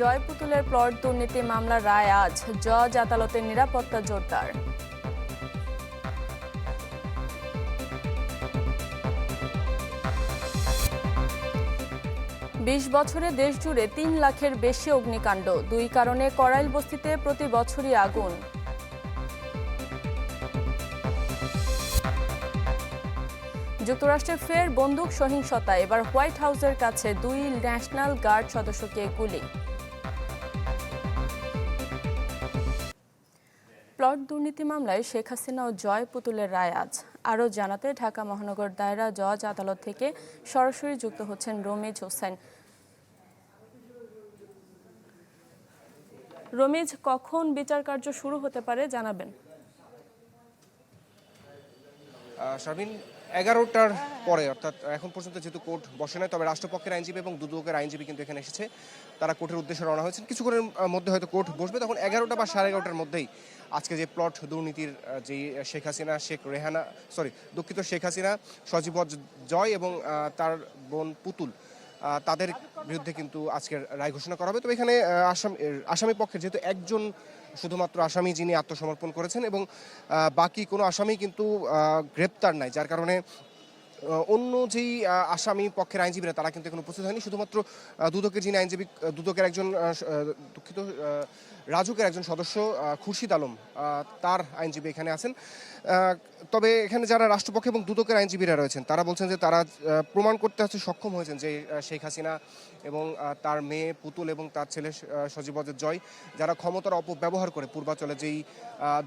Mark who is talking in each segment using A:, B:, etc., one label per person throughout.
A: জয় পুতুলের প্লট দুর্নীতি মামলার রায় আজ। জজ আদালতের নিরাপত্তা জোরদার। বিশ বছরে দেশ জুড়ে তিন লাখের বেশি অগ্নিকাণ্ড। দুই কারণে করাইল বস্তিতে প্রতি বছরই আগুন। যুক্তরাষ্ট্রে ফের বন্দুক সহিংসতা। এবার হোয়াইট হাউসের কাছে দুই ন্যাশনাল গার্ড সদস্যকে গুলি। প্লট দুর্নীতি মামলায় শেখ হাসিনা ও জয় পুতুলের রায় আজ। আরও জানাতে ঢাকা মহানগর দায়রা জজ আদালত থেকে সরাসরি যুক্ত হচ্ছেন রমিজ হোসেন। রমিজ, কখন বিচার কার্য শুরু হতে পারে জানাবেন।
B: এগারোটার পরে, অর্থাৎ এখন পর্যন্ত যেহেতু কোর্ট বসে নাই, তবে রাষ্ট্রপক্ষের আইনজীবী এবং দুদকের আইনজীবী কিন্তু এখানে এসেছে। তারা কোর্টের উদ্দেশ্যে রওনা হয়েছেন। কিছুক্ষণের মধ্যে হয়তো কোর্ট বসবে। তখন এগারোটা বা সাড়ে এগারোটার মধ্যেই আজকে যে প্লট দুর্নীতির যে শেখ হাসিনা, শেখ রেহানা সরি দুঃখিত শেখ হাসিনা, সজীব জয় এবং তার বোন পুতুল তাদের বিরুদ্ধে কিন্তু আজকের রায় ঘোষণা করা হবে। তবে এখানে আসাম আসামি পক্ষের যেহেতু একজন শুধুমাত্র আসামি যিনি আত্মসমর্পণ করেছেন এবং বাকি কোনো আসামি কিন্তু গ্রেপ্তার নাই। যার কারণে অন্য যেই আসামি পক্ষের আইনজীবীরা তারা কিন্তু এখন উপস্থিত হয়নি। শুধুমাত্র দুদকের যিনি আইনজীবী দুদকের একজন দুঃখিত রাজুকের একজন সদস্য খুরশিদ আলম তার আইনজীবী এখানে আছেন। তবে এখানে যারা রাষ্ট্রপক্ষ এবং দুদকের আইনজীবীরা রয়েছেন তারা বলছেন যে তারা প্রমাণ করতে হচ্ছে সক্ষম হয়েছেন যে শেখ হাসিনা এবং তার মেয়ে পুতুল এবং তার ছেলে আহ, সজীব অজয় জয় যারা ক্ষমতার অপব্যবহার করে পূর্বাচলে যেই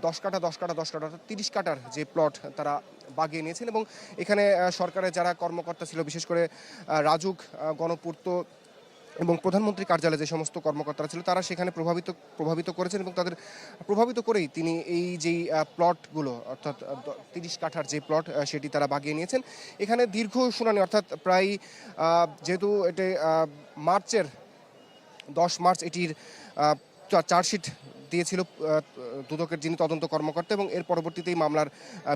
B: দশ কাঠা দশ কাঠা দশ কাঠা অর্থাৎ তিরিশ কাটার যে প্লট তারা বাগিয়ে নিয়েছেন এবং এখানে সরকারের যারা কর্মকর্তা ছিল বিশেষ করে রাজুক গণপূর্ত এবং প্রধানমন্ত্রী কার্যালয়ে যে সমস্ত কর্মকর্তারা ছিল, তারা সেখানে প্রভাবিত প্রভাবিত করেছেন এবং তাদের, প্রভাবিত করেই তিনি এই যেই প্লটগুলো অর্থাৎ তিরিশ কাঠার যে প্লট সেটি তারা বাগিয়ে নিয়েছেন। এখানে দীর্ঘ শুনানি, অর্থাৎ প্রায় যেহেতু এটি মার্চের দশ মার্চ এটির চার্জশিট দিয়েছিল দুদকের যিনি তদন্ত কর্মকর্তা এবং এর পরবর্তীতেই মামলার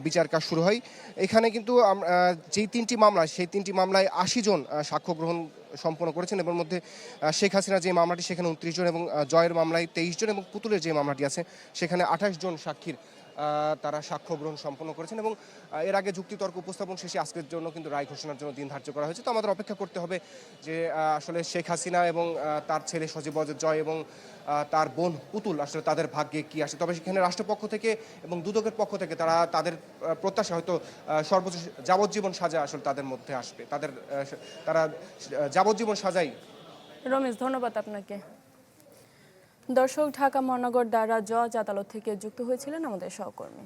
B: বিচার কাজ শুরু হয়। এখানে কিন্তু যেই তিনটি মামলা, সেই তিনটি মামলায় আশি জন সাক্ষ্য গ্রহণ সম্পন্ন করেছেন এবং মধ্যে শেখ হাসিনা যে মামলাটি, সেখানে উনত্রিশ জন এবং জয়ের মামলায় তেইশ জন এবং পুতুলের যে মামলাটি আছে, সেখানে আঠাশ জন সাক্ষীর তারা সাক্ষ্য গ্রহণ সম্পন্ন করেছেন এবং এর আগে যুক্তিতর্ক উপস্থাপন শেষে আজকের জন্য কিন্তু রায় ঘোষণার জন্য দিন ধার্য করা হয়েছে। তো আমাদের অপেক্ষা করতে হবে যে আসলে শেখ হাসিনা এবং তার ছেলে সজীব জয় এবং তার বোন পুতুল আসলে তাদের ভাগ্যে কি আসে। তবে সেখানে রাষ্ট্রপক্ষ থেকে এবং দুদকের পক্ষ থেকে তারা তাদের প্রত্যাশা হয়তো সর্বোচ্চ যাবজ্জীবন সাজা আসলে তাদের মধ্যে আসবে। তাদের তারা যাবজ্জীবন সাজাই।
A: রমেশ, ধন্যবাদ আপনাকে। দর্শক, ঢাকা মহানগর দ্বারা জজ আদালত থেকে যুক্ত হয়েছিলেন আমাদের সহকর্মী।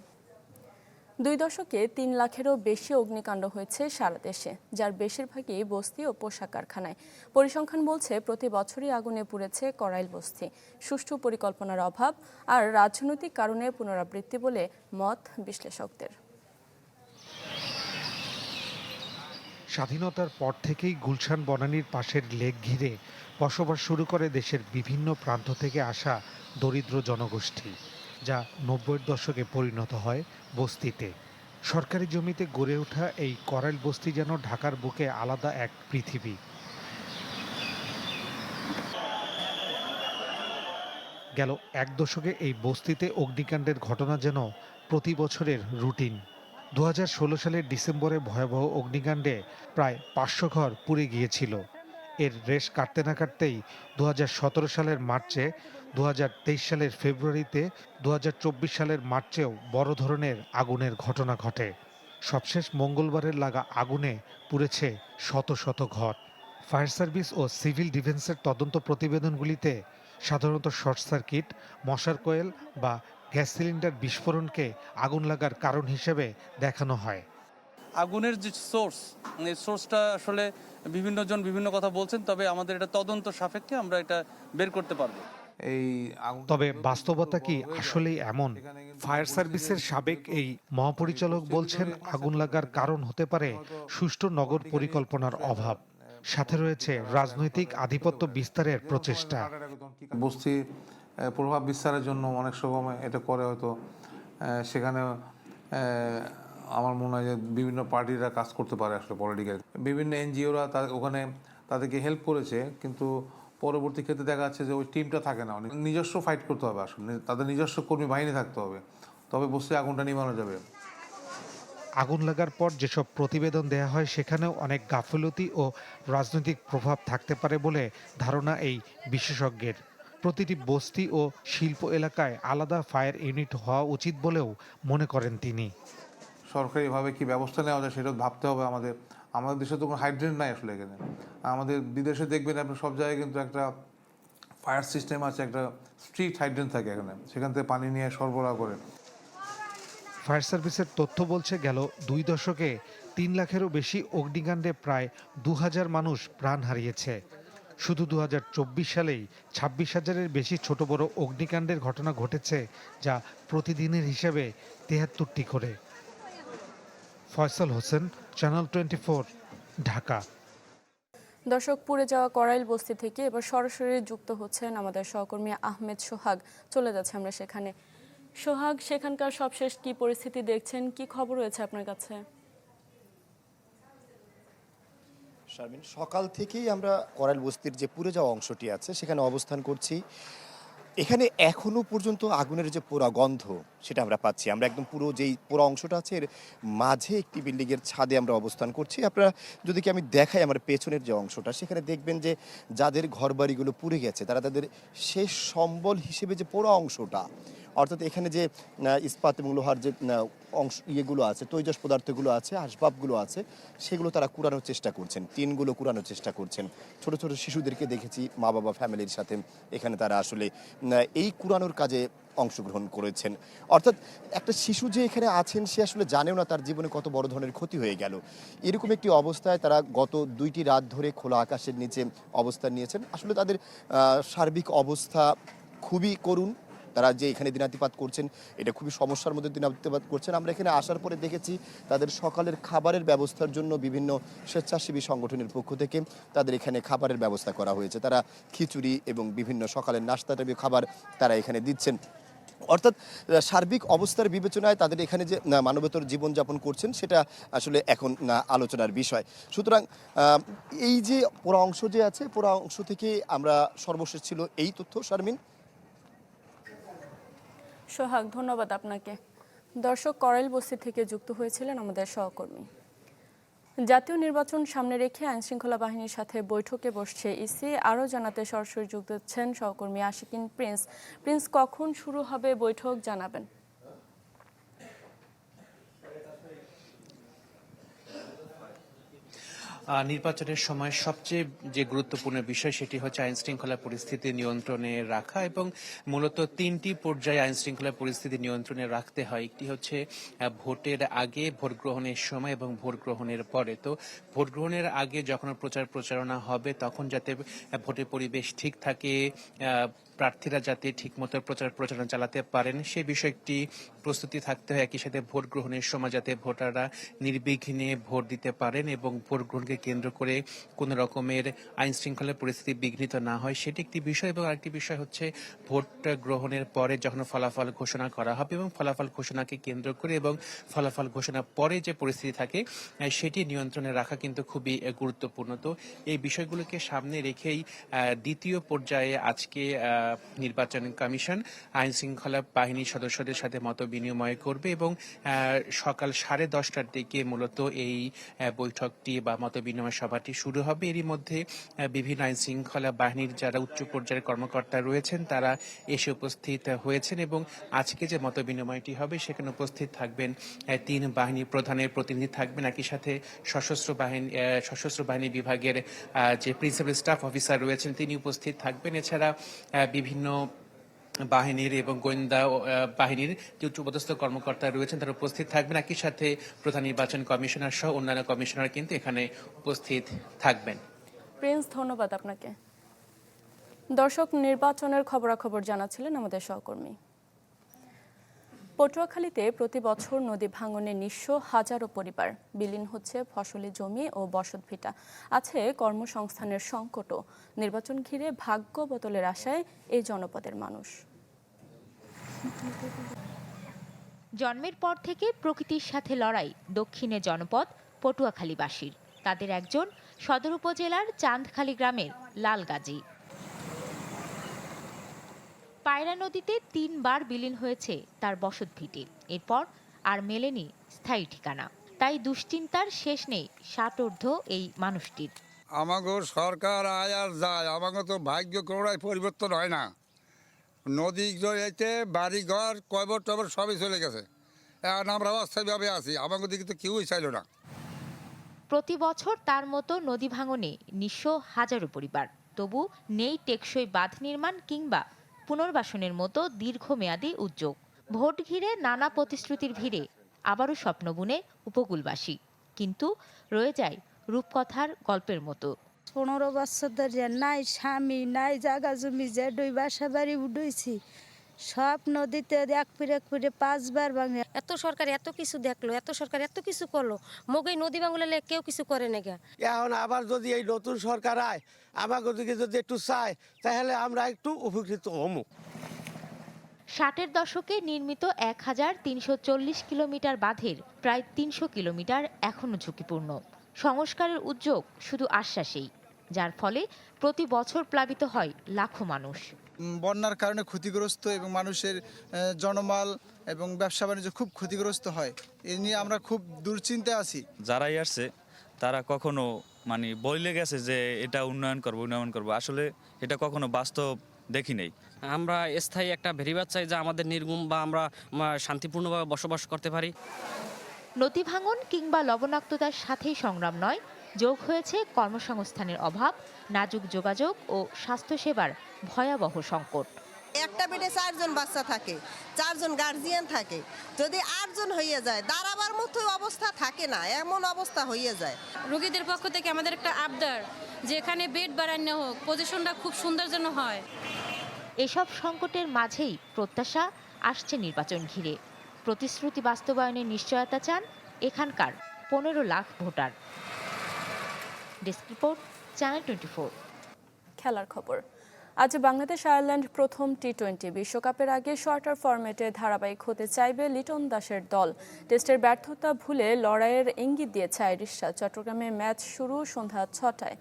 A: দুই দশকে তিন লাখেরও বেশি অগ্নিকাণ্ড হয়েছে সারা দেশে, যার বেশিরভাগই বস্তি ও পোশাক কারখানায়। পরিসংখ্যান বলছে, প্রতি বছরই আগুনে পুড়েছে করাইল বস্তি। সুষ্ঠু পরিকল্পনার অভাব আর রাজনৈতিক কারণে পুনরাবৃত্তি বলে মত বিশ্লেষকদের।
C: স্বাধীনতার পর থেকেই গুলশান বনানীর পাশের লেক ঘিরে বসবাস শুরু করে দেশের বিভিন্ন প্রান্ত থেকে আসা দরিদ্র জনগোষ্ঠী, যা নব্বইয়ের দশকে পরিণত হয় বস্তিতে। সরকারি জমিতে গড়ে ওঠা এই করাইল বস্তি যেন ঢাকার বুকে আলাদা এক পৃথিবী। গেল এক দশকে এই বস্তিতে অগ্নিকাণ্ডের ঘটনা যেন প্রতি বছরের রুটিন। দু হাজার ষোলো সালের ডিসেম্বরে ভয়াবহ অগ্নিকাণ্ডে প্রায় পাঁচশো ঘর পুড়ে গিয়েছিল। এর রেশ কাটতে না কাটতেই দু হাজার সতেরো সালের মার্চে দু হাজার তেইশ সালের ফেব্রুয়ারিতে দু হাজার চব্বিশ সালের মার্চেও বড় ধরনের আগুনের ঘটনা ঘটে। সবশেষ মঙ্গলবারের লাগা আগুনে পুড়েছে শত শত ঘর। ফায়ার সার্ভিস ও সিভিল ডিফেন্সের তদন্ত প্রতিবেদনগুলিতে সাধারণত শর্ট সার্কিট, মশার কোয়েল বা গ্যাস সিলিন্ডার বিস্ফোরণকে আগুন লাগার কারণ হিসেবে দেখানো হয়।
D: আগুনের যে সোর্স এই সোর্সটা আসলে বিভিন্ন জন বিভিন্ন কথা বলছেন তবে আমাদের এটা তদন্ত সাপেক্ষে আমরা এটা বের করতে পারব।
E: এই
C: তবে বাস্তবতা কি আসলেই এমন? ফায়ার সার্ভিসের সাবেক এই মহাপরিচালক বলছেন আগুন লাগার কারণ হতে পারে সুষ্ঠু নগর পরিকল্পনার অভাব। সাথে রয়েছে রাজনৈতিক আধিপত্য বিস্তারের প্রচেষ্টা।
E: বস্তি প্রভাব বিস্তারের জন্য অনেক সময় এটা করে হয়তো। সেখানে আমার মনে হয় যে বিভিন্ন পার্টিরা কাজ করতে পারে আসলে পলিটিক্যাল বিভিন্ন এনজিওরা ওখানে তাদেরকে হেল্প করেছে, কিন্তু পরবর্তী ক্ষেত্রে দেখা যাচ্ছে যে ওই টিমটা থাকে না। নিজস্ব ফাইট করতে হবে আসলে তাদের নিজস্ব কর্মী বাহিনী থাকতে হবে। তবে বসে আগুনটা নিভানো যাবে।
C: আগুন লাগার পর যেসব প্রতিবেদন দেয়া হয়, সেখানেও অনেক গাফিলতি ও রাজনৈতিক প্রভাব থাকতে পারে বলে ধারণা এই বিশেষজ্ঞের। প্রতিটি বস্তি ও শিল্প এলাকায় আলাদা ফায়ার ইউনিট হওয়া উচিত বলেও মনে করেন তিনি।
E: সরকারিভাবে কি ব্যবস্থা নেওয়া যায় সেটা ভাবতে হবে আমাদের। আমাদের দেশে তো কোনো হাইড্রেন নাই আসলে এখানে। আমাদের বিদেশে দেখবেন আপনি সব জায়গায় কিন্তু একটা ফায়ার সিস্টেম আছে একটা স্ট্রিট হাইড্রেন থাকে এখানে। সেখান থেকে পানি নিয়ে সরবরাহ করে।
C: ফায়ার সার্ভিসের তথ্য বলছে গেল দুই দশকে তিন লাখেরও বেশি অগ্নিকাণ্ডে প্রায় দু হাজার মানুষ প্রাণ হারিয়েছে। শুধু দু হাজার চব্বিশ সালেই ছাব্বিশ হাজারের বেশি ছোট বড় অগ্নিকাণ্ডের ঘটনা ঘটেছে যা প্রতিদিনের হিসেবে তেহাত্তরটি করে। Faisal Hossain channel twenty Dhaka.
A: দর্শক, পুড়ে যাওয়া করাইল বস্তি থেকে এবার সরাসরি যুক্ত হচ্ছেন আমাদের সহকর্মী আহমেদ সোহাগ। চলে যাচ্ছে আমরা সেখানে। সোহাগ, সেখানকার সবশেষ কি পরিস্থিতি দেখছেন? কি খবর রয়েছে আপনার কাছে?
F: শারমিন, সকাল থেকেই আমরা করাইল বস্তির যে পুড়ে যাওয়া অংশটি আছে, সেখানে অবস্থান করছি। এখানে এখনও পর্যন্ত আগুনের যে পোড়া গন্ধ সেটা আমরা পাচ্ছি। আমরা একদম পুরো যেই পোড়া অংশটা আছে, এর মাঝে একটি বিল্ডিংয়ের ছাদে আমরা অবস্থান করছি। আপনারা যদি কি আমি দেখাই আমার পেছনের যে অংশটা, সেখানে দেখবেন যে যাদের ঘরবাড়িগুলো পুড়ে গেছে, তারা তাদের শেষ সম্বল হিসেবে যে পোড়া অংশটা অর্থাৎ এখানে যে ইস্পাত এবং লোহার যে অংশ ইয়েগুলো আছে, তৈজস পদার্থগুলো আছে আসবাবগুলো আছে, সেগুলো তারা কুড়ানোর চেষ্টা করছেন, টিনগুলো কুড়ানোর চেষ্টা করছেন। ছোট ছোট শিশুদেরকে দেখেছি মা বাবা ফ্যামিলির সাথে এখানে তারা আসলে এই কুড়ানোর কাজে অংশগ্রহণ করেছেন। অর্থাৎ একটা শিশু যে এখানে আছেন, সে আসলে জানেও না তার জীবনে কত বড় ধরনের ক্ষতি হয়ে গেল। এরকম একটি অবস্থায় তারা গত দুইটি রাত ধরে খোলা আকাশের নিচে অবস্থান নিয়েছেন। আসলে তাদের সার্বিক অবস্থা খুবই করুণ। তারা যে এখানে দিনাতিপাত করছেন, এটা খুবই সমস্যার মধ্যে দিনাতিপাত করছেন। আমরা এখানে আসার পরে দেখেছি তাদের সকালের খাবারের ব্যবস্থার জন্য বিভিন্ন স্বেচ্ছাসেবী সংগঠনের পক্ষ থেকে তাদের এখানে খাবারের ব্যবস্থা করা হয়েছে। তারা খিচুড়ি এবং বিভিন্ন সকালের নাস্তা টাইপের খাবার তারা এখানে দিচ্ছেন। অর্থাৎ সার্বিক অবস্থার বিবেচনায় তাদের এখানে যে মানবতর জীবনযাপন করছেন, সেটা আসলে এখন আলোচনার বিষয়। সুতরাং এই যে পোড়া অংশ যে আছে, পোড়া অংশ থেকে আমরা সর্বশেষ ছিল এই তথ্য, শারমিন।
A: সোহাগ, ধন্যবাদ আপনাকে। দর্শক করাইল বস্তি থেকে যুক্ত হয়েছিলেন আমাদের সহকর্মী। জাতীয় নির্বাচন সামনে রেখে আইন শৃঙ্খলা বাহিনীর সাথে বৈঠকে বসছে ইসি। আরও জানাতে সরাসরি যুক্ত হচ্ছেন সহকর্মী আশিকিন প্রিন্স। প্রিন্স, কখন শুরু হবে বৈঠক জানাবেন?
G: নির্বাচনের সময় সবচেয়ে যে গুরুত্বপূর্ণ বিষয় সেটি হচ্ছে আইন শৃঙ্খলা পরিস্থিতি নিয়ন্ত্রণে রাখা এবং মূলত তিনটি পর্যায়ে আইন শৃঙ্খলা পরিস্থিতি নিয়ন্ত্রণে রাখতে হয়। একটি হচ্ছে ভোটের আগে ভোট গ্রহণের সময় এবং ভোট গ্রহণের পরে। তো ভোট গ্রহণের আগে যখন প্রচার প্রচারণা হবে, তখন যাতে ভোটের পরিবেশ ঠিক থাকে প্রার্থীরা যাতে ঠিকমতো প্রচার প্রচারণা চালাতে পারেন, সে বিষয়টি প্রস্তুতি থাকতে হয়। একই সাথে ভোট গ্রহণের সময় যাতে ভোটাররা নির্বিঘ্নে ভোট দিতে পারেন এবং ভোট গ্রহণকে কেন্দ্র করে কোন রকমের আইন শৃঙ্খলা পরিস্থিতি বিঘ্নিত না হয়, সেটি একটি বিষয় এবং আরেকটি বিষয় হচ্ছে ভোট গ্রহণের পরে যখন ফলাফল ঘোষণা করা হবে এবং ফলাফল ঘোষণাকে কেন্দ্র করে এবং ফলাফল ঘোষণার পরে যে পরিস্থিতি থাকে সেটি নিয়ন্ত্রণে রাখা কিন্তু খুবই গুরুত্বপূর্ণ। তো এই বিষয়গুলোকে সামনে রেখেই দ্বিতীয় পর্যায়ে আজকে নির্বাচন কমিশন আইন শৃঙ্খলা বাহিনীর সদস্যদের সাথে মত বিনিময় করবে এবং সকাল সাড়ে দশটার দিকে মূলত এই বৈঠকটি বা মত বিনিময় সভাটি শুরু হবে। এরই মধ্যে বিভিন্ন আইন শৃঙ্খলা বাহিনীর যারা উচ্চ পর্যায়ের কর্মকর্তা রয়েছেন, তারা এসে উপস্থিত হয়েছেন এবং আজকে যে মত বিনিময়টি হবে, সেখানে উপস্থিত থাকবেন তিন বাহিনী প্রধানের প্রতিনিধি থাকবেন। একই সাথে সশস্ত্র বাহিনী সশস্ত্র বাহিনী বিভাগের যে প্রিন্সিপাল স্টাফ অফিসার রয়েছেন, তিনি উপস্থিত থাকবেন। এছাড়া বিভিন্ন বাহিনীর এবং গোয়েন্দা বাহিনীর যে উচ্চপদস্থ কর্মকর্তা রয়েছেন তারা উপস্থিত থাকবেন। একই সাথে প্রধান নির্বাচন কমিশনার সহ অন্যান্য কমিশনার কিন্তু এখানে উপস্থিত থাকবেন।
A: প্রিন্স, ধন্যবাদ আপনাকে। দর্শক, নির্বাচনের খবরাখবর জানাচ্ছিলেন আমাদের সহকর্মী। পটুয়াখালীতে প্রতি বছর নদী ভাঙনে নিঃস্ব হাজারো পরিবার বিলীন হচ্ছে ফসলি জমি ও বসতভিটা আছে কর্মসংস্থানের সংকটও। নির্বাচন ঘিরে ভাগ্য বদলের আশায় এই জনপদের মানুষ।
H: জন্মের পর থেকে প্রকৃতির সাথে লড়াই দক্ষিণে জনপদ, পটুয়াখালীবাসীর। তাদের একজন সদর উপজেলার চাঁদখালী গ্রামের লাল গাজী পায়রা নদীতে তিনবার বিলীন হয়েছে তার বসতভিটি। এরপর আর মেলেনি স্থায়ী ঠিকানা। তাই দুশ্চিন্তার শেষ নেই ষাটোর্ধ এই মানুষটির।
I: আমাগো সরকার আয় আর যায় আমাকে তো ভাগ্য কোনোটাই পরিবর্তন হয় না। নদী জড়িয়েছে বাড়ি ঘর কয়বর টবর সবই চলে গেছে। এখন আমরা অস্থায়ীভাবে আছি আমাকে দিকে তো কেউই চাইলো না।
H: প্রতি বছর তার মতো নদী ভাঙনে নিঃস্ব হাজারো পরিবার। তবু নেই টেকসই বাঁধ নির্মাণ কিংবা পুনর্বাসনের মতো দীর্ঘমেয়াদী উদ্যোগ। ভোট ঘিরে নানা প্রতিশ্রুতির ভিড়ে আবারও স্বপ্ন বুনে উপকূলবাসী। কিন্তু রয়ে যায় রূপকথার গল্পের মতো।
J: পনেরো বছর ধরে নাই, স্বামী, নাই, জাগা জমি যে ডুই বাসা বাড়ি উঠেছি। সব নদীতে এক ফিরে এক ফিরে পাঁচবার ভাঙে।
K: এত সরকার এত কিছু দেখল এত সরকার এত কিছু করল মগই নদী বাংলালে কেউ কিছু করে না গা।
L: এখন আবার যদি এই নতুন সরকার আয় আমাকে দিকে যদি একটু চায় তাহলে আমরা একটু উপকৃত হমু।
H: ষাটের দশকে নির্মিত এক হাজার তিনশো চল্লিশ কিলোমিটার বাঁধের প্রায় তিনশো কিলোমিটার এখনও ঝুঁকিপূর্ণ। সংস্কারের উদ্যোগ শুধু আশ্বাসেই যার ফলে প্রতি বছর প্লাবিত হয় লাখো মানুষ।
L: বন্যার কারণে ক্ষতিগ্রস্ত এবং মানুষের জনমাল এবং ব্যবসা বাণিজ্য খুব ক্ষতিগ্রস্ত হয়। এ নিয়ে আমরা খুব দুশ্চিন্তায় আছি।
D: যারাই আসছে তারা কখনো মানে বলে গেছে যে এটা উন্নয়ন করব উন্নয়ন করব। আসলে এটা কখনো বাস্তব দেখি নেই।
K: আমরা স্থায়ী একটা ভেরিবাদ চাই যে আমাদের নির্গুম বা আমরা শান্তিপূর্ণভাবে বসবাস করতে পারি।
H: নদী ভাঙন কিংবা লবণাক্ততার সাথেই সংগ্রাম নয় যোগ হয়েছে কর্মসংস্থানের অভাব নাজুক যোগাযোগ ও স্বাস্থ্যসেবার ভয়াবহ সংকট।
J: একটা বেডে চারজন বাচ্চা থাকে চারজন গার্জিয়ান থাকে। যদি আটজন হয়ে যায় দাঁড়াবার মতো অবস্থা থাকে না এমন অবস্থা হয়ে যায়।
K: রোগীদের পক্ষ থেকে আমাদের একটা আবদার যে এখানে বেড বাড়ানো হোক পজিশনটা খুব সুন্দর যেন হয়।
H: এসব সংকটের মাঝেই প্রত্যাশা আসছে নির্বাচন ঘিরে। প্রতিশ্রুতি বাস্তবায়নের নিশ্চয়তা চান এখানকার পনেরো lakh voter. Desk report channel twenty
A: খেলার খবর। আজ বাংলাদেশ আয়ারল্যান্ড প্রথম টি টোয়েন্টি বিশ্বকাপের আগে শর্টার ফরম্যাটে ধারাবাহিক হতে চাইবে লিটন দাসের দল। টেস্টের ব্যর্থতা ভুলে লড়াইয়ের ইঙ্গিত দিয়েছে আইরিশরা চট্টগ্রামে ম্যাচ শুরু সন্ধ্যা ছটায়।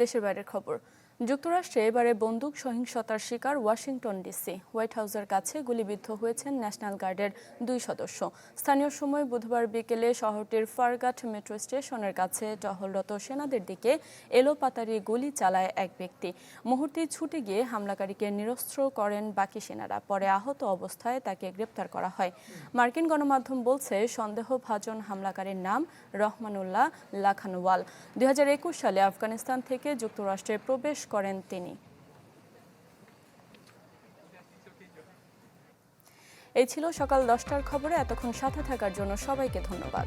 A: দেশের বাইরের খবর। যুক্তরাষ্ট্রে এবারে বন্দুক সহিংসতার শিকার ওয়াশিংটন ডিসি। হোয়াইট হাউসের কাছে গুলিবিদ্ধ হয়েছেন ন্যাশনাল গার্ডের দুই সদস্য। স্থানীয় সময় বুধবার বিকেলে শহরটির ফারগাট মেট্রো স্টেশনের কাছে টহলরত সেনাদের দিকে এলোপাতারি গুলি চালায় এক ব্যক্তি। মুহূর্তে ছুটে গিয়ে হামলাকারীকে নিরস্ত্র করেন বাকি সেনারা। পরে আহত অবস্থায় তাকে গ্রেপ্তার করা হয়। মার্কিন গণমাধ্যম বলছে, সন্দেহভাজন হামলাকারীর নাম রহমানুল্লাহ লাখানওয়াল। দুই হাজার একুশ সালে আফগানিস্তান থেকে যুক্তরাষ্ট্রে প্রবেশ করেন তিনি। এই ছিল সকাল দশটার খবরে। এতক্ষণ সাথে থাকার জন্য সবাইকে ধন্যবাদ।